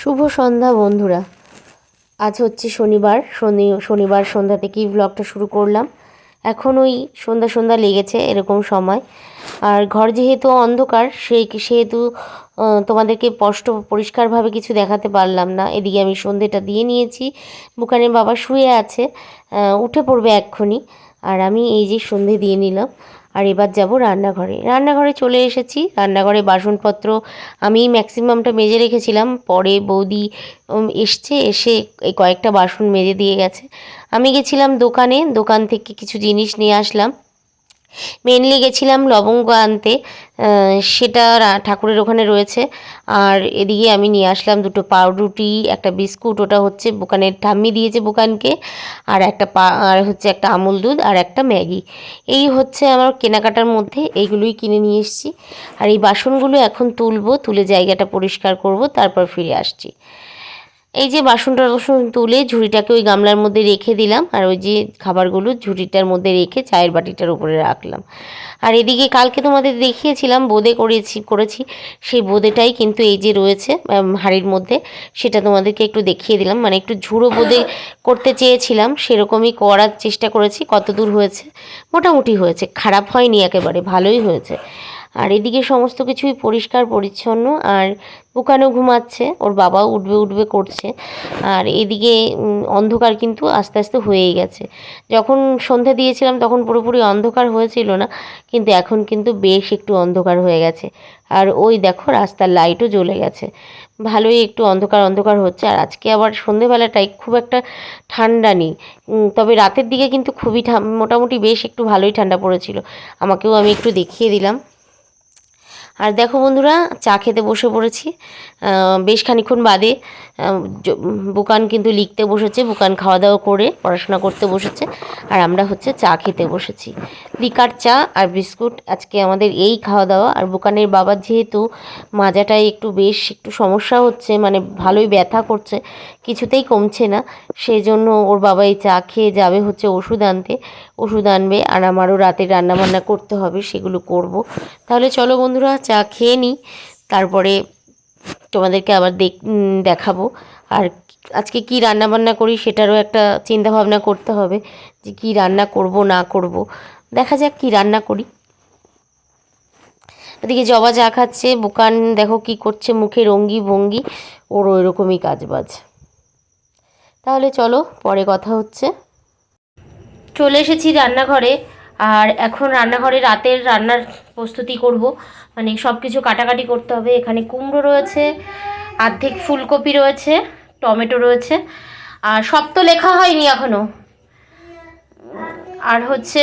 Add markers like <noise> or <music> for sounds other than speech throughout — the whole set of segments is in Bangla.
শুভ সন্ধ্যা, বন্ধুরা। আজ হচ্ছে শনিবার। শনি, শনিবার সন্ধ্যা থেকেই ব্লগটা শুরু করলাম। এখন ওই সন্ধ্যা সন্ধ্যা লেগেছে এরকম সময়। আর ঘর যেহেতু অন্ধকার, সেই সেহেতু তোমাদেরকে স্পষ্ট পরিষ্কারভাবে কিছু দেখাতে পারলাম না। এদিকে আমি সন্ধেটা দিয়ে নিয়েছি। বুকানের বাবা শুয়ে আছে। উঠে পড়বে এক্ষুনি। আর আমি এই যে সন্ধে দিয়ে নিলাম। আর এবার যাব রান্নাঘরে। রান্নাঘরে চলে এসেছি। রান্নাঘরে বাসনপত্র আমি ম্যাক্সিমামটা মেজে রেখেছিলাম। পরে বৌদি এসছে, এসে এই কয়েকটা বাসন মেজে দিয়ে গেছে। আমি গেছিলাম দোকানে। দোকান থেকে কিছু জিনিস নিয়ে আসলাম। মেনলি গেছিলাম লবঙ্গ আনতে সেটা ঠাকুরের ওখানে রয়েছে। আর এদিকে আমি নিয়ে আসলাম দুটো পাউরুটি, একটা বিস্কুট, ওটা হচ্ছে বুকানের ঠাম্মি দিয়েছে বুকানকে, আর একটা পা, আর হচ্ছে একটা আমুল দুধ, আর একটা ম্যাগি। এই হচ্ছে আমার কেনাকাটার মধ্যে, এইগুলোই কিনে নিয়ে এসেছি। আর এই বাসনগুলো এখন তুলবো, তুলে জায়গাটা পরিষ্কার করব, তারপর ফিরে আসছি। এই যে বাসনটা টাসন তুলে ঝুড়িটাকে ওই গামলার মধ্যে রেখে দিলাম, আর ওই যে খাবারগুলো ঝুড়িটার মধ্যে রেখে চায়ের বাটিটার উপরে রাখলাম। আর এদিকে কালকে তোমাদের দেখিয়েছিলাম, বোঁদে করেছি করেছি, সেই বোঁদেটাই কিন্তু এই যে রয়েছে হাঁড়ির মধ্যে, সেটা তোমাদেরকে একটু দেখিয়ে দিলাম। মানে একটু ঝুড়ো বোঁদে করতে চেয়েছিলাম, সেরকমই করার চেষ্টা করেছি কত দূর হয়েছে? মোটামুটি হয়েছে, খারাপ হয়নি একেবারে, ভালোই হয়েছে। আর এদিকে সমস্ত কিছুই পরিষ্কার, পরিচ্ছন্ন, আর বুকানও ঘুমাচ্ছে, ওর বাবাও উঠবে উঠবে, করছে। আর এদিকে অন্ধকার কিন্তু আস্তে আস্তে হয়েই গেছে। যখন সন্ধে দিয়েছিলাম তখন পুরোপুরি অন্ধকার হয়েছিল না, কিন্তু এখন কিন্তু বেশ একটু অন্ধকার হয়ে গেছে। আর ওই দেখো রাস্তার লাইটও জ্বলে গেছে। ভালোই একটু অন্ধকার অন্ধকার হচ্ছে। আর আজকে আবার সন্ধেবেলাটাই খুব একটা ঠান্ডা নেই। তবে রাতের দিকে কিন্তু খুবই মোটামুটি বেশ একটু ভালোই ঠান্ডা পড়েছিল। আমাকেও আমি একটু দেখিয়ে দিলাম। আর দেখো বন্ধুরা, চা খেতে বসে পড়েছি। বেশ খানিক্ষণ বাদে বুকান কিন্তু লিখতে বসেছে, বুকান খাওয়া দাওয়া করে পড়াশোনা করতে বসেছে। আর আমরা হচ্ছে চা খেতে বসেছি। লিকার চা আর বিস্কুট আজকে আমাদের এই খাওয়া দাওয়া আর বুকানের বাবার যেহেতু মাজাটায় একটু বেশ একটু সমস্যা হচ্ছে মানে ভালোই ব্যথা করছে, কিছুতেই কমছে না সেই জন্য ওর বাবা এই চা খেয়ে যাবে হচ্ছে ওষুধ আনতে। ওষুধ আনবে আর আমারও রাতে রান্নাবান্না করতে হবে, সেগুলো করব। তাহলে চলো বন্ধুরা চা খেয়ে নিই, তারপরে তোমাদেরকে আবার দেখ দেখাবো। আর আজকে কি রান্না বান্না করি সেটারও একটা চিন্তা ভাবনা করতে হবে, যে কি রান্না করব, না করব। দেখা যাক কি রান্না করি। ওদিকে জবা চা খাচ্ছে, বোকান দেখো কি করছে, মুখে রঙ্গি ভঙ্গি ওর ওই রকমই কাজবাজ। তাহলে চলো, পরে কথা হচ্ছে। চলে এসেছি রান্নাঘরে। আর এখন রান্নাঘরে রাতের রান্নার প্রস্তুতি করব। মানে সব কিছু কাটাকাটি করতে হবে। এখানে কুমড়ো রয়েছে, অর্ধেক ফুলকপি রয়েছে, টমেটো রয়েছে, আর সব তো লেখা হয়নি এখনও আর হচ্ছে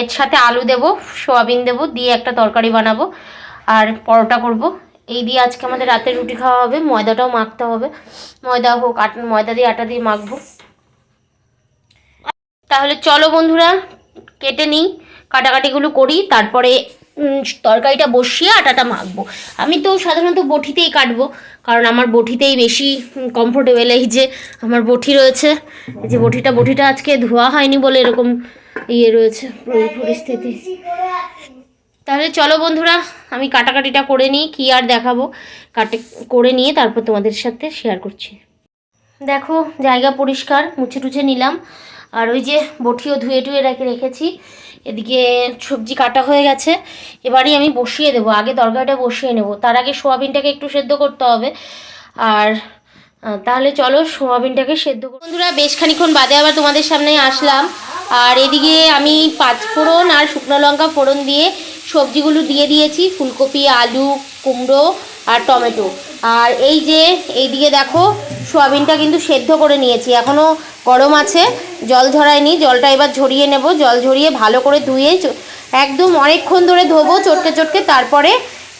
এর সাথে আলু দেব, সোয়াবিন দেব, দিয়ে একটা তরকারি বানাবো, আর পরোটা করব। এই দিয়ে আজকে আমাদের রাতে রুটি খাওয়া হবে, ময়দাটাও মাখতে হবে। ময়দা হোক, আটা, ময়দা দিয়ে আটা দিয়ে মাখবো। তাহলে চলো বন্ধুরা কেটে নিই, কাটাকাটিগুলো করি, তারপরে তরকারিটা বসিয়ে আটাটা মাখবো। আমি তো সাধারণত বটিতেই কাটবো, কারণ আমার বটিতেই বেশি কমফোর্টেবল এই যে আমার বটি রয়েছে। এই যে বটিটা বটিটা আজকে ধোয়া হয়নি বলে এরকম ইয়ে রয়েছে, পরিস্থিতি। তাহলে চলো বন্ধুরা, আমি কাটাকাটিটা করে নিই, কী আর দেখাবো। কাটে, করে নিয়ে তারপর তোমাদের সাথে শেয়ার করছি। দেখো, জায়গা পরিষ্কার মুছে টুছে নিলাম। আর ওই যে বটিও ধুয়ে টুয়ে রেখে রেখেছি। এদিকে সবজি কাটা হয়ে গেছে। এবারই আমি বসিয়ে দেবো। আগে তরকারিটা বসিয়ে নেব। তার আগে সোয়াবিনটাকে একটু সেদ্ধ করতে হবে। আর তাহলে চলো সোয়াবিনটাকে সেদ্ধ করো বন্ধুরা, বেশ খানিক্ষণ বাদে আবার তোমাদের সামনে আসলাম। আর এদিকে আমি পাঁচ ফোড়ন আর শুকনো লঙ্কা ফোড়ন দিয়ে সবজিগুলো দিয়ে দিয়েছি। ফুলকপি, আলু, কুমড়ো আর টমেটো। আর এই যে, এইদিকে দেখো, সোয়াবিনটা কিন্তু সেদ্ধ করে নিয়েছি। এখনও গরম আছে, জল ঝরায়নি, জলটা এবার ঝরিয়ে নেব, জল ঝরিয়ে ভালো করে ধুয়ে একদম অনেকক্ষণ ধরে ধোবো, চটকে চটকে, তারপরে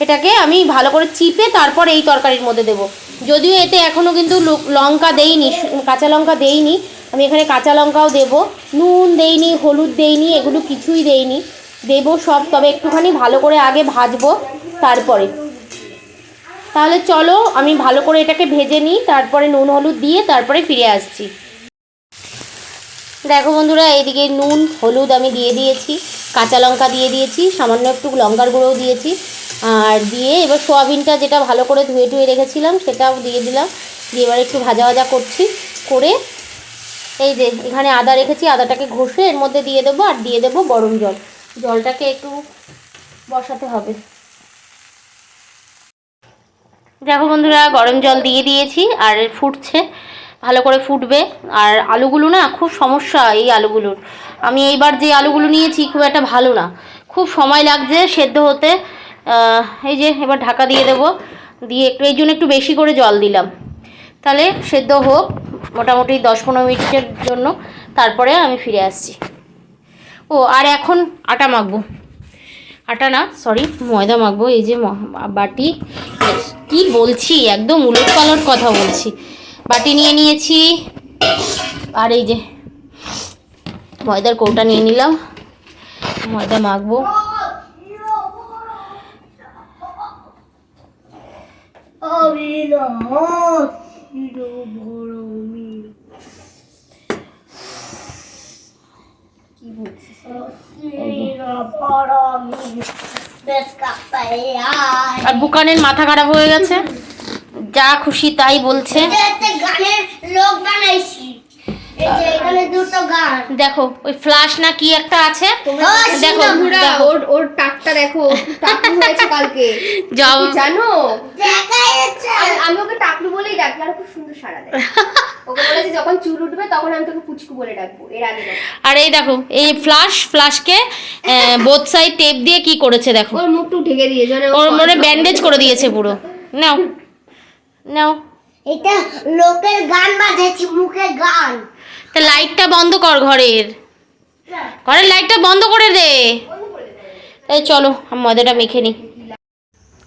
এটাকে আমি ভালো করে চিপে তারপর এই তরকারির মধ্যে দেবো। যদিও এতে এখনও কিন্তু লঙ্কা দেইনি কাঁচা লঙ্কা দেইনি, আমি এখানে কাঁচা লঙ্কাও দেবো। নুন দেইনি, হলুদ দেইনি, এগুলো কিছুই দেইনি, দেবো সব, তবে একটুখানি ভালো করে আগে ভাজবো, তারপরে। তাহলে চলো, আমি ভালো করে এটাকে ভেজে নিই, তারপরে নুন, হলুদ দিয়ে তারপরে ফিরে আসছি। দেখো বন্ধুরা এইদিকে নুন, হলুদ আমি দিয়ে দিয়েছি, কাঁচা লঙ্কা দিয়ে দিয়েছি, সামান্য একটু লঙ্কার গুঁড়োও দিয়েছি, আর দিয়ে এবার সোয়াবিনটা যেটা ভালো করে ধুয়ে ধুয়ে রেখেছিলাম, সেটাও দিয়ে দিলাম, দিয়ে এবার একটু ভাজা ভাজা করছি, করে এই যে এখানে আদা রেখেছি, আদাটাকে ঘষে এর মধ্যে দিয়ে দেবো, আর দিয়ে দেবো গরম জল। জলটাকে একটু বসাতে হবে। দেখো বন্ধুরা, গরম জল দিয়ে দিয়েছি, আর ফুটছে। ভালো করে ফুটবে। আর আলুগুলো না, খুব সমস্যা এই আলুগুলোর। আমি এইবার যে আলুগুলো নিয়েছি, খুব একটা ভালো না। খুব সময় লাগছে সেদ্ধ হতে। এই যে, এবার ঢাকা দিয়ে দেবো। দিয়ে একটু, এই জন্য একটু বেশি করে জল দিলাম। তাহলে সেদ্ধ হোক, মোটামুটি দশ পনেরো মিনিটের জন্য। তারপরে আমি ফিরে আসছি। ও, আর এখন আটা মাখবো। আটা না সরি ময়দা মাখবো। এই যে বাটি। কি বলছি, একদম উলট পালট কথা বলছি। বাটি নিয়ে নিয়েছি। আর এই যে ময়দার কৌটা নিয়ে নিলাম। ময়দা মাখবো। আর বুকানের মাথা খারাপ হয়ে গেছে। যা খুশি তাই বলছে। গানের এই যে এখানে দুটো গান। দেখো ওই ফ্লাশ না কি একটা আছে? দেখো ওর ওর টাকটা দেখো হয়েছে <laughs> কালকে। যাও। জানো? আমি- ওকে টাকলু বলেই ডাকি আর খুব সুন্দর সারা দেয়। <laughs> ওকে বলেছি যখন চুল উঠবে তখন আমি তোকে পুচকু বলে ডাকবো এর আগে আর এই দেখো এই ফ্লাশ ফ্লাশকে বোথ সাইড টেপ দিয়ে কি করেছে দেখো। ওর মুখটু ঢেকে দিয়েছে মানে ওর মনে ব্যান্ডেজ করে দিয়েছে পুরো। নাও। <laughs> নাও। এটা লোকের গান বাজাইছি মুখে গান। তা লাইটটা বন্ধ কর ঘরের। ঘরের লাইটটা বন্ধ করে দে। এই চলো ময়দাটা মেখে নিই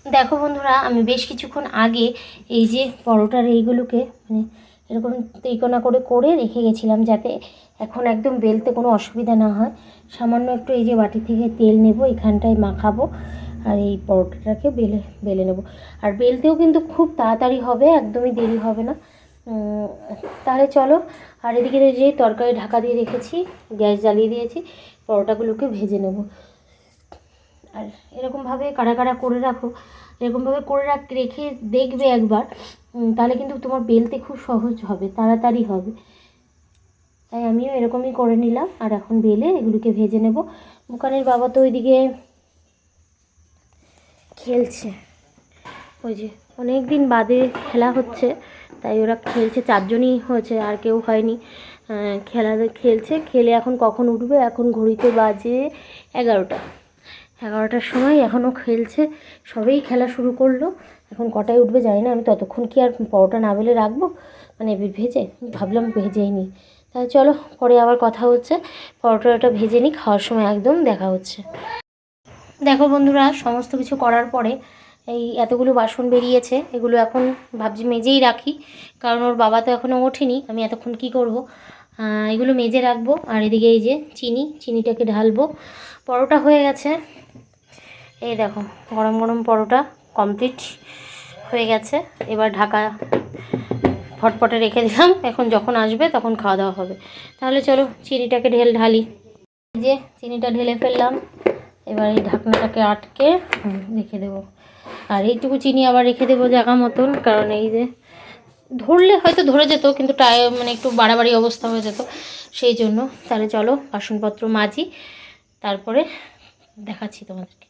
দেখো বন্ধুরা আমি বেশ কিছুক্ষণ আগে এই যে পরোটার এইগুলোকে মানে এরকম ত্রিকোণা করে করে রেখে গেছিলাম যাতে এখন একদম বেলতে কোনো অসুবিধা না হয়। সামান্য একটু এই যে বাটি থেকে তেল নেব এখানটায় মাখাবো। আর এই পরোটাটাকে বেলে বেলে নেব। আর বেলতেও কিন্তু খুব তাড়াতাড়ি হবে, একদমই দেরি হবে না। তাহলে চলো, আর এদিকে যে তরকারি ঢাকা দিয়ে রেখেছি, গ্যাস জ্বালিয়ে দিয়েছি, পরোটাগুলোকে ভেজে নেব। আর এরকমভাবে কাড়া কাড়া করে রাখো, এরকমভাবে করে রাখ রেখে দেখবে একবার তাহলে কিন্তু তোমার বেলতে খুব সহজ হবে, তাড়াতাড়ি হবে। তাই আমিও এরকমই করে নিলাম, আর এখন বেলে এগুলোকে ভেজে নেব। দোকানের বাবা তো ওইদিকে খেলছে। ওই যে অনেক দিন বাদে খেলা হচ্ছে, তাই ওরা খেলছে, চারজনই হয়েছে, আর কেউ হয়নি। খেলা খেলছে, খেলে এখন কখন উঠবে? এখন ঘড়িতে বাজে এগারোটা। এগারোটার সময় এখনও খেলছে, সবেই খেলা শুরু করল। এখন কটায় উঠবে জানি না, আমি ততক্ষণ কি আর পরোটা না বেলে রাখব? মানে ভেজে? ভাবলাম ভেজেই নিই। তাহলে চলো, পরে আবার কথা হচ্ছে, পরোটাটা ভেজে নিই, খাওয়ার সময় একদম দেখা হচ্ছে। দেখো বন্ধুরা, সমস্ত কিছু করার পরে এই এতগুলো বাসন বেরিয়েছে, এগুলো এখন ভাবছি মেজেই রাখি, কারণ ওর বাবা তো এখনও ওঠেনি, আমি এতক্ষণ কি করব? এগুলো মেজে রাখব, আর এদিকে এই যে চিনি, চিনিটাকে ঢালবো। পরোটা হয়ে গেছে। এই দেখো, গরম গরম পরোটা কমপ্লিট হয়ে গেছে। এবার ঢাকা ফটফটে রেখে দিলাম, এখন যখন আসবে তখন খাওয়া দাওয়া হবে। তাহলে চলো, চিনিটাকে ঢেল ঢালি। যে, চিনিটা ঢেলে ফেললাম। এবার এই ঢাকনাটাকে আটকে রেখে দেবো। আর এইটুকু চিনি আবার রেখে দেবো জায়গা মতন, কারণ এই যে ধরলে হয়তো ধরে যেত, কিন্তু টাই মানে একটু বাড়াবাড়ি অবস্থা হয়ে যেত। সেই জন্য তাহলে চলো বাসনপত্র মাজি, তারপরে দেখাচ্ছি তোমাদেরকে।